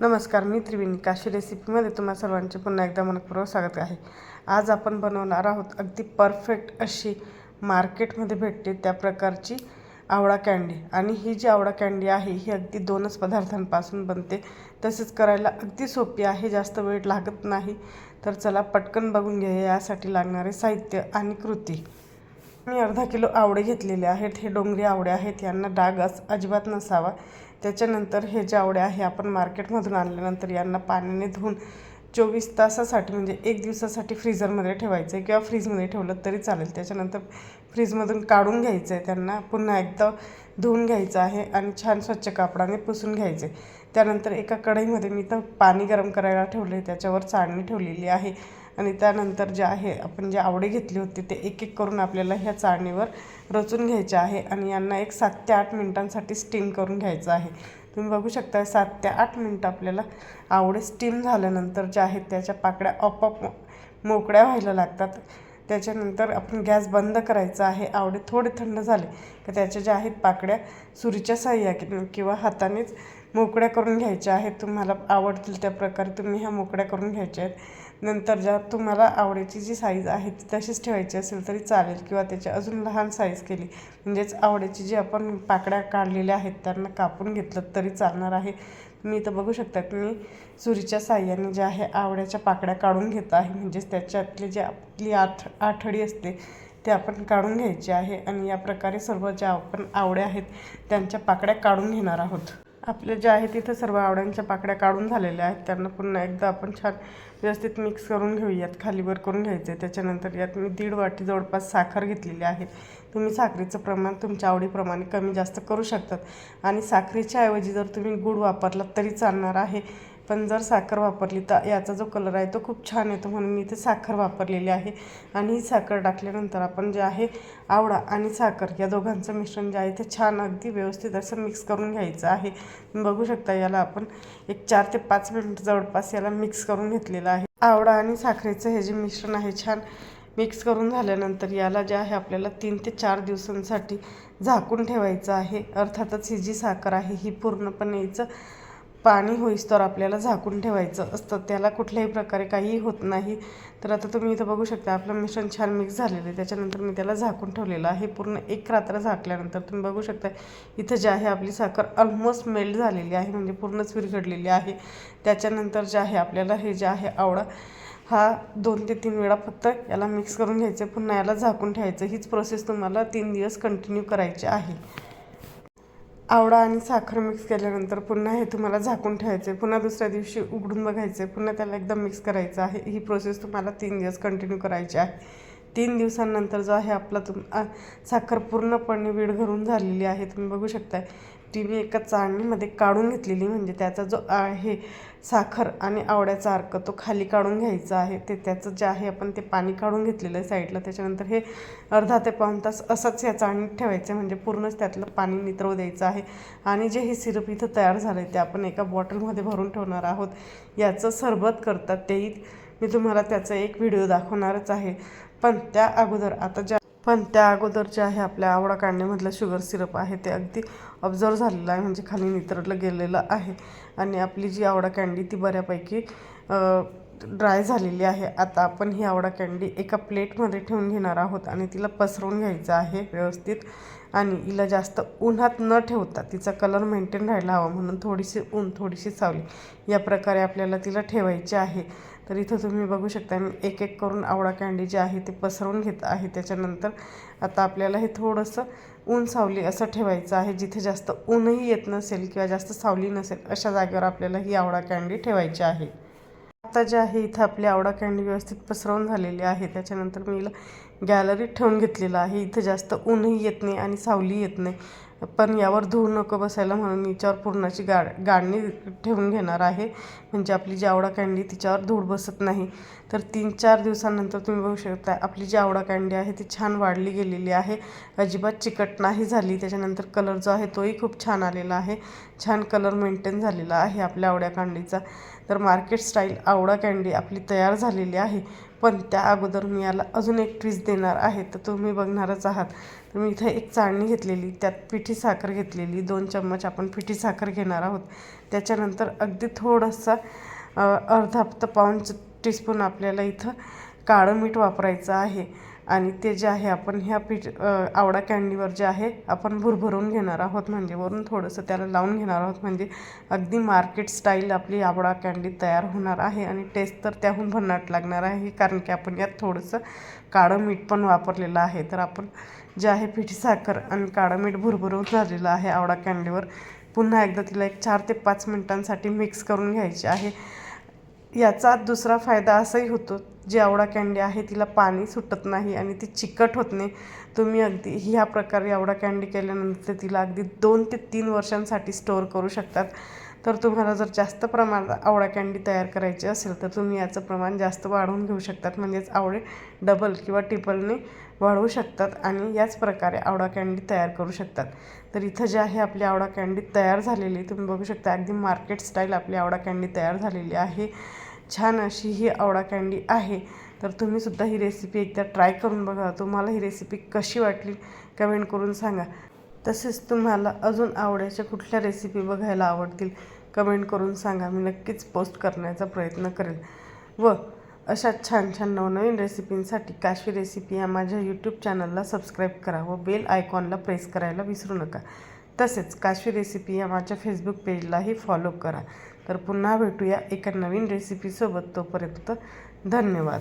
नमस्कार मी त्रिवेणी. काशी रेसिपीमध्ये तुम्हा सर्वांचे पुन्हा एकदा मनपूर्वक स्वागत आहे. आज आपण बनवणार आहोत अगदी परफेक्ट अशी मार्केटमध्ये भेटते त्या प्रकारची आवळा कँडी आणि ही जी आवळा कँडी आहे ही अगदी दोनच पदार्थांपासून बनते. तसेच करायला अगदी सोपी आहे जास्त वेळ लागत नाही. तर चला पटकन बघून घेऊया यासाठी लागणारे साहित्य आणि कृती. मी अर्धा किलो आवडे घेतलेले आहेत. हे डोंगरी आवडे आहेत. यांना डाग अस अजिबात नसावा. त्याच्यानंतर हे जे आवडे आहे आपण मार्केटमधून आणल्यानंतर यांना पाण्याने धुवून चोवीस तासासाठी म्हणजे एक दिवसासाठी फ्रीजरमध्ये ठेवायचं आहे किंवा फ्रीजमध्ये ठेवलं तरी चालेल. त्याच्यानंतर फ्रीजमधून काढून घ्यायचं आहे त्यांना पुन्हा एकदा धुवून घ्यायचं आहे आणि छान स्वच्छ कापडाने पुसून घ्यायचे त्यानंतर एका कढईमध्ये मी तर पाणी गरम करायला ठेवले त्याच्यावर चाळणी ठेवलेली आहे. आणि त्यानंतर जे आहे आपण जे आवडे घेतले होते ते एक एक करून आपल्याला ह्या चाळणीवर रचून घ्यायचे आहे आणि यांना एक सात ते आठ मिनटांसाठी स्टीम करून घ्यायचं आहे. तुम्ही बघू शकता सात ते आठ मिनटं आपल्याला आवडे स्टीम झाल्यानंतर ज्या आहेत त्याच्या पाकड्या आपोआप मोकळ्या व्हायला लागतात. त्याच्यानंतर आपण गॅस बंद करायचा आहे. आवडे थोडे थंड झाले तर त्याच्या ज्या आहेत पाकड्या सुरीच्या साह्या किंवा हातानेच मोकळ्या करून घ्यायच्या आहेत. तुम्हाला आवडतील त्या प्रकारे तुम्ही ह्या मोकळ्या करून घ्यायच्या आहेत. नंतर ज्या तुम्हाला आवडीची जी साईज आहे ती तशीच ठेवायची असेल तरी चालेल किंवा त्याची अजून लहान साईज केली. म्हणजेच आवडीची जी आपण पाकड्या काढलेल्या आहेत त्यांना कापून घेतलं तरी चालणार आहे. मी इथं बघू शकता की मी सुरीच्या साह्याने जे आहे आवड्याच्या पाकड्या काढून घेत आहे. म्हणजेच त्याच्यातली जी आपली आठ आठडी असते ते आपण काढून घ्यायची आहे. आणि या प्रकारे सर्व ज्या आपण आवड्या आहेत त्यांच्या पाकड्या काढून घेणार आहोत. आपले जे आहे तिथं सर्व आवड्यांच्या पाकड्या काढून झालेल्या आहेत. त्यांना पुन्हा एकदा आपण छान व्यवस्थित मिक्स करून घेऊयात. खालीवर करून घ्यायचे त्याच्यानंतर यात मी दीड वाटी जवळपास साखर घेतलेली आहे. तुम्ही साखरेचं प्रमाण तुमच्या आवडीप्रमाणे कमी जास्त करू शकतात. आणि साखरेच्या ऐवजी जर तुम्ही गूळ वापरलात तरी चालणार आहे. पण जर साखर वापरली तर याचा जो कलर आहे तो खूप छान येतो म्हणून मी इथे साखर वापरलेली आहे. आणि ही साखर टाकल्यानंतर आपण जे आहे आवळा आणि साखर या दोघांचं मिश्रण जे आहे ते छान अगदी व्यवस्थित असं मिक्स करून घ्यायचं आहे. बघू शकता याला आपण एक चार ते पाच मिनिट जवळपास याला मिक्स करून घेतलेलं आहे. आवळा आणि साखरेचं हे जे मिश्रण आहे छान मिक्स करून झाल्यानंतर याला जे आहे आपल्याला तीन ते चार दिवसांसाठी झाकून ठेवायचं आहे. अर्थातच ही जी साखर आहे ही पूर्णपणे हिचं पाणी होईस आपल्याला झाकून ठेवायचं असतं. त्याला कुठल्याही प्रकारे काहीही होत नाही. तर आता तुम्ही इथं बघू शकता आपलं मिश्रण छान मिक्स झालेलं आहे. त्याच्यानंतर मी त्याला झाकून ठेवलेलं आहे. पूर्ण एक रात्र झाकल्यानंतर तुम्ही बघू शकता इथं जे आहे आपली साखर ऑलमोस्ट मेल्ट झालेली आहे. म्हणजे पूर्णच विरघडलेली आहे. त्याच्यानंतर जे आहे आपल्याला हे जे आहे आवळा हा दोन ते तीन वेळा फक्त याला मिक्स करून घ्यायचं पुन्हा याला झाकून ठेवायचं हीच प्रोसेस तुम्हाला तीन दिवस कंटिन्यू करायची आहे. आवळा आणि साखर मिक्स केल्यानंतर पुन्हा हे तुम्हाला झाकून ठेवायचे पुन्हा दुसऱ्या दिवशी उघडून बघायचे पुन्हा त्याला एकदम मिक्स करायचं आहे. ही प्रोसेस तुम्हाला तीन दिवस कंटिन्यू करायची आहे. तीन दिवसांनंतर जो आहे आपला तुम साखर पूर्णपणे विरघळून झालेली आहे. तुम्ही बघू शकताय. ती मी एका चाळणीमध्ये काढून घेतलेली. म्हणजे त्याचा जो आहे साखर आणि आवड्याचा अर्क तो खाली काढून घ्यायचा आहे. ते त्याचं जे आहे आपण ते पाणी काढून घेतलेलं आहे साईडला. त्याच्यानंतर हे अर्धा ते पाऊण तास असंच या चाळणीत ठेवायचं. म्हणजे पूर्णच त्यातलं पाणी नितरवू द्यायचं आहे. आणि जे हे सिरप इथं तयार झालं आहे ते आपण एका बॉटलमध्ये भरून ठेवणार आहोत. याचं सरबत करतात तेही मी तुम्हाला त्याचा एक व्हिडिओ दाखवणारच आहे. पण त्या अगोदर आता ज्या पण त्या अगोदर जे आहे आपल्या आवडा काढण्यामधलं शुगर सिरप आहे ते अगदी ऑब्झर्व झालेलं आहे. म्हणजे खाली नितरलं गेलेलं आहे. आणि आपली जी आवडा कँडी ती बऱ्यापैकी ड्राय झालेली आहे. आता आपण ही आवडा कँडी एका प्लेटमध्ये ठेवून घेणार आहोत आणि तिला पसरवून घ्यायचं आहे व्यवस्थित. आणि हिला जास्त उन्हात न ठेवता तिचा कलर मेंटेन राहायला हवा म्हणून थोडीशी ऊन थोडीशी सावली. या प्रकारे आपल्याला तिला ठेवायची आहे. तर इथं तुम्ही बघू शकता मी एक एक करून आवळा कँडी जे आहे ते पसरवून घेत आहे. त्याच्यानंतर आता आपल्याला हे थोडंसं ऊन सावली असं ठेवायचं आहे. जिथे जास्त ऊनही येत नसेल किंवा जास्त सावली नसेल अशा जागेवर आपल्याला ही आवळा कँडी ठेवायची आहे. आता जे आहे इथं आपली आवडा कँडी व्यवस्थित पसरवून झालेली आहे. त्याच्यानंतर मी हिला गॅलरीत ठेवून घेतलेलं आहे. इथं जास्त ऊनही येत नाही आणि सावली येत नाही. पण यावर धूळ नको बसायला म्हणून हिच्यावर पूर्णाची गाड गाडणी ठेवून घेणार आहे. म्हणजे आपली जी आवडा कँडी तिच्यावर धूळ बसत नाही. तर तीन चार दिवसानंतर तुम्ही बघू शकता आपली जी आवडा कँडी आहे ती छान वाढली गेलेली आहे. अजिबात चिकट नाही झाली. त्याच्यानंतर कलर जो आहे तोही खूप छान आलेला आहे. छान कलर मेंटेन झालेला आहे आपल्या आवड्या कँडीचा. तर मार्केट स्टाईल आवडा कँडी आपली तयार झालेली आहे. पण त्या अगोदर मी याला अजून एक ट्विस्ट देणार आहे तर तुम्ही बघणारच आहात. तर मी इथं एक चाळणी घेतलेली त्यात पिठी साखर घेतलेली दोन चम्मच आपण पिठी साखर घेणार आहोत. त्याच्यानंतर अगदी थोडासा अर्धा तर पाऊंच टीस्पून आपल्याला इथं काळं मीठ वापरायचं आहे. आणि ते जे आहे आपण ह्या पीठ आवडा आवळा कँडीवर जे आहे आपण भुरभरून घेणार आहोत. म्हणजे वरून थोडंसं त्याला लावून घेणार आहोत. म्हणजे अगदी मार्केट स्टाईल आपली आवळा कँडी तयार होणार आहे आणि टेस्ट तर त्याहून भन्नाट लागणार आहे कारण की आपण यात थोडंसं काळं मीठ पण वापरलेलं आहे. तर आपण जे आहे पिठी साखर आणि काळं मीठ भुरभरून झालेलं आहे आवळा कँडीवर पुन्हा एकदा तिला एक चार ते पाच मिनटांसाठी मिक्स करून घ्यायची आहे. याचा दुसरा फायदा असाही होतो. जी आवडा कँडी आहे तिला पाणी सुटत नाही आणि ती चिकट होत नाही. तुम्ही अगदी ह्या प्रकारे आवडा कँडी केल्यानंतर तिला अगदी दोन ते तीन वर्षांसाठी स्टोअर करू शकतात. तर तुम्हाला जर जास्त प्रमाणात आवळा कँडी तयार करायची असेल तर तुम्ही याचं प्रमाण जास्त वाढवून घेऊ शकतात. म्हणजेच आवळे डबल किंवा टिपलने वाढवू शकतात आणि याच प्रकारे आवळा कँडी तयार करू शकतात. तर इथं जे आहे आपली आवळा कँडी तयार झालेली तुम्ही बघू शकता अगदी मार्केट स्टाईल आपली आवळा कँडी तयार झालेली आहे. छान अशी ही आवळा कँडी आहे. तर तुम्हीसुद्धा ही रेसिपी एकदा ट्राय करून बघा. तुम्हाला ही रेसिपी कशी वाटली कमेंट करून सांगा. तसेच तुम्हाला अजून आवडायच्या कुठल्या रेसिपी बघायला आवडतील कमेंट करून सांगा. मी नक्कीच पोस्ट करण्याचा प्रयत्न करेल. व अशा छान छान नवनवीन रेसिपींसाठी काशी रेसिपी या माझ्या यूट्यूब चॅनलला सबस्क्राईब करा व बेल आयकॉनला प्रेस करायला विसरू नका. तसेच काशी रेसिपी या माझ्या फेसबुक पेजलाही फॉलो करा. तर पुन्हा भेटूया एका नवीन रेसिपीसोबत तोपर्यंत धन्यवाद.